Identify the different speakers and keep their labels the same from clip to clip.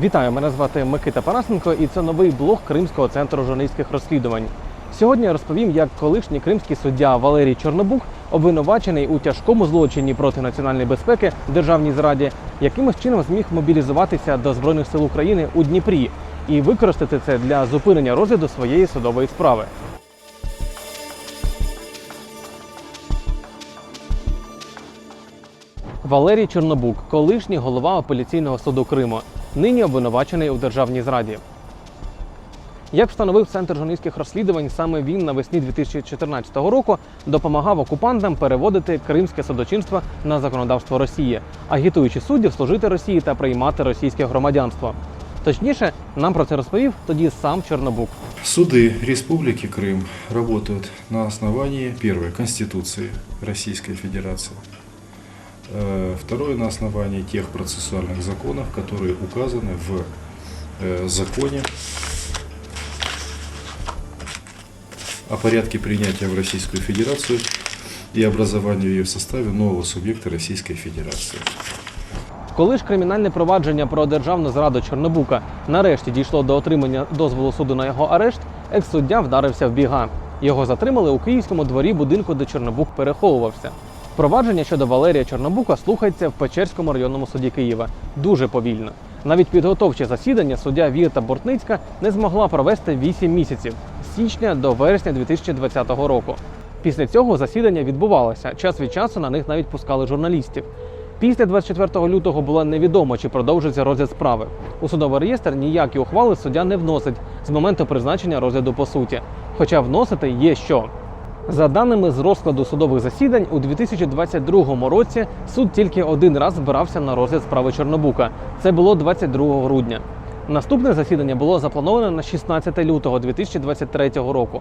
Speaker 1: Вітаю, мене звати Микита Парасенко, і це новий блог Кримського центру журналістських розслідувань. Сьогодні я розповім, як колишній кримський суддя Валерій Чорнобук обвинувачений у тяжкому злочині проти національної безпеки державній зраді, якимось чином зміг мобілізуватися до збройних сил України у Дніпрі і використати це для зупинення розгляду своєї судової справи. Валерій Чорнобук, колишній голова апеляційного суду Криму, нині обвинувачений у державній зраді. Як встановив центр журналістських розслідувань, саме він навесні 2014 року допомагав окупантам переводити кримське судочинство на законодавство Росії, агітуючи суддів служити Росії та приймати російське громадянство. Точніше, нам про це розповів тоді сам Чорнобук.
Speaker 2: Суды Республики Крым работают на основании первой Конституции Российской Федерации, э, второе на основании тех процессуальных законов, которые указаны в э, законе о порядке принятия в Российскую Федерацию и образованию ее в составе нового субъекта Российской Федерации.
Speaker 1: Коли ж кримінальне провадження про державну зраду Чорнобука нарешті дійшло до отримання дозволу суду на його арешт, екс-суддя вдарився в біга. Його затримали у київському дворі будинку, де Чорнобук переховувався. Провадження щодо Валерія Чорнобука слухається в Печерському районному суді Києва дуже повільно. Навіть підготовче засідання суддя Вірта Бортницька не змогла провести 8 місяців з січня до вересня 2020 року. Після цього засідання відбувалося. Час від часу на них навіть пускали журналістів. Після 24 лютого було невідомо, чи продовжиться розгляд справи. У судовий реєстр ніякі ухвали суддя не вносить з моменту призначення розгляду по суті. Хоча вносити є що. За даними з розкладу судових засідань, у 2022 році суд тільки один раз збирався на розгляд справи Чорнобука. Це було 22 грудня. Наступне засідання було заплановане на 16 лютого 2023 року.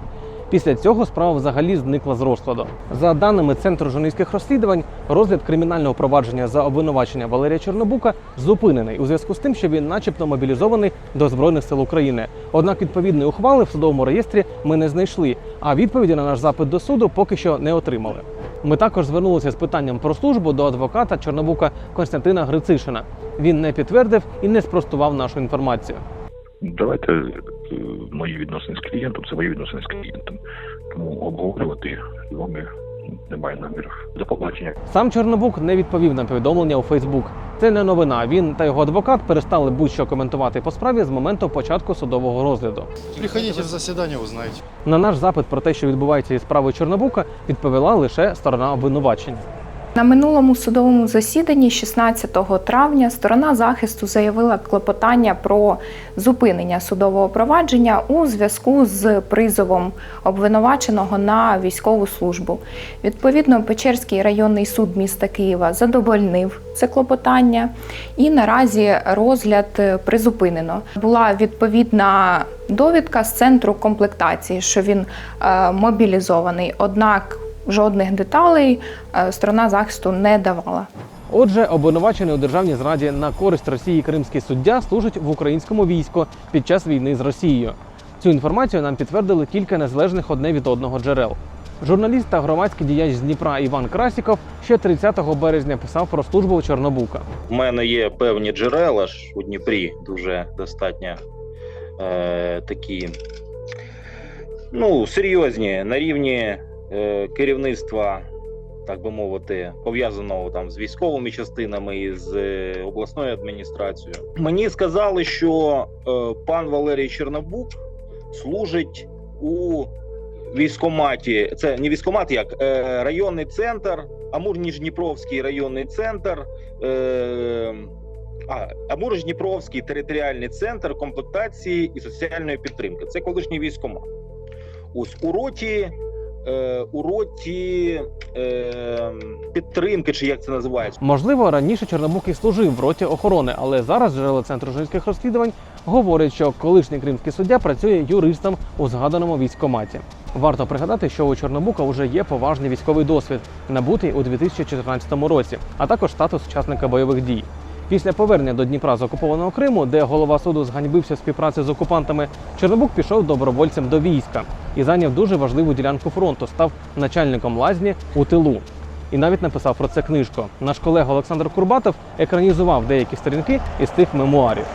Speaker 1: Після цього справа взагалі зникла з розкладу. За даними Центру журналістських розслідувань, розгляд кримінального провадження за обвинувачення Валерія Чорнобука зупинений у зв'язку з тим, що він, начебто, мобілізований до збройних сил України. Однак відповідної ухвали в судовому реєстрі ми не знайшли, а відповіді на наш запит до суду поки що не отримали. Ми також звернулися з питанням про службу до адвоката Чорнобука Константина Грицишина. Він не підтвердив і не спростував нашу інформацію.
Speaker 3: Давайте е, мої відносини з клієнтом, це мої відносини з клієнтом. Тому обговорювати з вами немає намірів. До побачення.
Speaker 1: Сам Чорнобук не відповів на повідомлення у Фейсбук. Це не новина. Він та його адвокат перестали будь-що коментувати по справі з моменту початку судового розгляду.
Speaker 4: Приходіть в засідання, узнаєте.
Speaker 1: На наш запит про те, що відбувається із справою Чорнобука, відповіла лише сторона обвинувачення.
Speaker 5: На минулому судовому засіданні 16 травня сторона захисту заявила клопотання про зупинення судового провадження у зв'язку з призовом обвинуваченого на військову службу. Відповідно, Печерський районний суд міста Києва задовольнив це клопотання, і наразі розгляд е, призупинено. Була відповідна довідка з центру комплектації, що він е, мобілізований. Однак жодних деталей е, сторона захисту не давала.
Speaker 1: Отже, обвинувачений у державній зраді на користь Росії кримський суддя служить в українському війську під час війни з Росією. Цю інформацію нам підтвердили кілька незалежних одне від одного джерел. Журналіст та громадський діяч з Дніпра Іван Красіков ще 30 березня писав про службу у Чорнобука.
Speaker 6: У мене є певні джерела ж у Дніпрі, дуже достатньо е, такі ну, серйозні на рівні керівництва, так би мовити, пов'язаного там з військовими частинами і з е, обласною адміністрацією. Мені сказали, що е, пан Валерій Чернобук служить у військоматі. Це не військомат, як е, районний центр, Амур-Ніжніпровський районний центр. Е, а, Амур-Дніпровський територіальний центр комплектації і соціальної підтримки. Це колишній військомат. Ось у роті, е, у роті е, підтримки, чи як це називається,
Speaker 1: Можливо, раніше Чорнобук служив в роті охорони, але зараз джерела центру журналістських розслідувань говорять, що колишній кримський суддя працює юристом у згаданому військкоматі. Варто пригадати, що у Чорнобука вже є поважний військовий досвід, набутий у 2014 році, а також статус учасника бойових дій. Після повернення до Дніпра з окупованого Криму, де голова суду зганьбився співпраці з окупантами, Чорнобук пішов добровольцем до війська і зайняв дуже важливу ділянку фронту, став начальником лазні у тилу. І навіть написав про це книжку. Наш колега Олександр Курбатов екранізував деякі сторінки із тих мемуарів.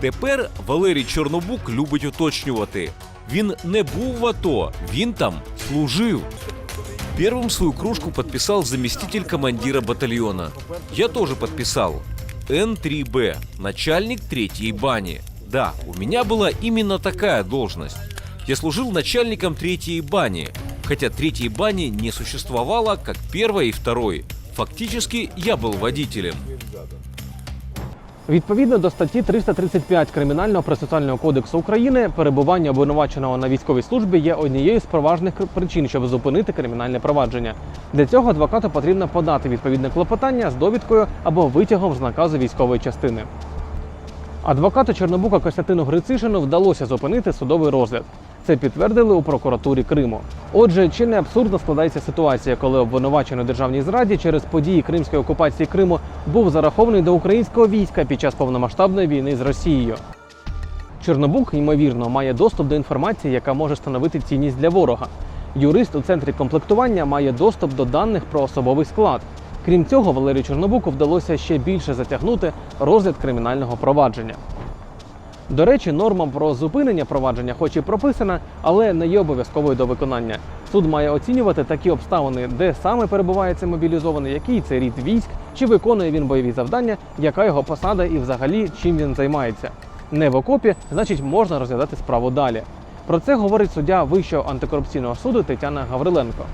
Speaker 7: Тепер Валерій Чорнобук любить уточнювати. Він не був в АТО, він там служив. Первым свою кружку подписал заместитель командира батальона. Я тоже подписал. Н3Б, начальник третьей бани. Да, у меня была именно такая должность. Я служил начальником третьей бани, хотя третьей бани не существовало, как первой и второй. Фактически я был водителем.
Speaker 1: Відповідно до статті 335 Кримінального процесуального кодексу України, перебування обвинуваченого на військовій службі є однією з поважних причин, щоб зупинити кримінальне провадження. Для цього адвокату потрібно подати відповідне клопотання з довідкою або витягом з наказу військової частини. Адвокату Чорнобука Костянтину Грицишину вдалося зупинити судовий розгляд. Це підтвердили у прокуратурі Криму. Отже, чи не абсурдно складається ситуація, коли обвинувачений у державній зраді через події кримської окупації Криму був зарахований до українського війська під час повномасштабної війни з Росією? Чорнобук, ймовірно, має доступ до інформації, яка може становити цінність для ворога. Юрист у центрі комплектування має доступ до даних про особовий склад. Крім цього, Валерію Чорнобуку вдалося ще більше затягнути розгляд кримінального провадження. До речі, норма про зупинення провадження, хоч і прописана, але не є обов'язковою до виконання. Суд має оцінювати такі обставини, де саме перебуває цей мобілізований, який це рід військ, чи виконує він бойові завдання, яка його посада і взагалі чим він займається. Не в окопі, значить, можна розглядати справу далі. Про це говорить суддя Вищого антикорупційного суду Тетяна Гавриленко.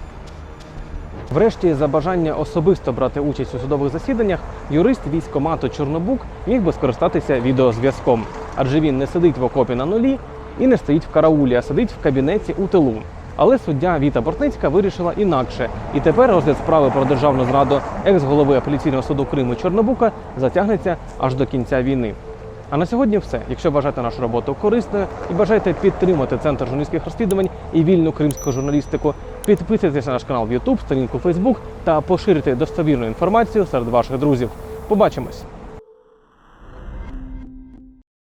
Speaker 1: Врешті, за бажання особисто брати участь у судових засіданнях, юрист військомату Чорнобук міг би скористатися відеозв'язком, адже він не сидить в окопі на нулі і не стоїть в караулі, а сидить в кабінеті у тилу. Але суддя Віта Бортницька вирішила інакше, і тепер розгляд справи про державну зраду екс-голови апеляційного суду Криму Чорнобука затягнеться аж до кінця війни. А на сьогодні все. Якщо вважаєте нашу роботу корисною і бажаєте підтримати центр журналістських розслідувань і вільну кримську журналістику, підписуйтесь на наш канал в YouTube, сторінку Facebook та поширюйте достовірну інформацію серед ваших друзів. Побачимось!